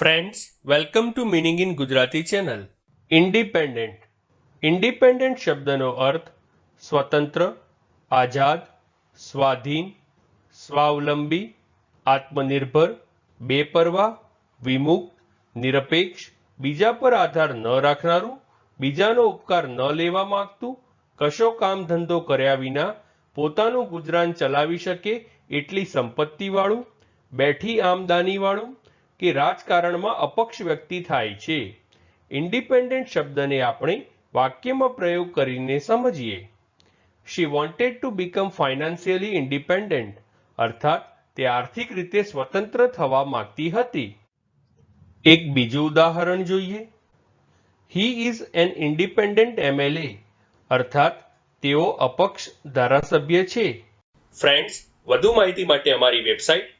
Friends welcome to meaning in Gujarati channel independent independent શબ્દનો અર્થ સ્વતંત્ર આઝાદ સ્વાધીન સ્વાવલંબી આત્મનિર્ભર બેપરવા વિમુક્ત નિરપેક્ષ બીજા પર આધાર ન રાખનારું બીજાનો ઉપકાર ન લેવા માંગતું કશો કામ ધંધો કર્યા વિના પોતાનું ગુજરાન ચલાવી શકે એટલી સંપત્તિવાળું બેઠી આમદાનીવાળું કે રાજકારણમાં અપક્ષ વ્યક્તિ થાય છે. ઇન્ડિપેન્ડન્ટ શબ્દને આપણે વાક્યમાં પ્રયોગ કરીને સમજીએ. She wanted to become financially independent અર્થાત, તે આર્થિક રીતે સ્વતંત્ર થવા માંગતી હતી. એક બીજું ઉદાહરણ જોઈએ. He is an independent MLA અર્થાત, તેઓ અપક્ષ ધારાસભ્ય છે. ફ્રેન્ડ્સ વધુ માહિતી માટે અમારી website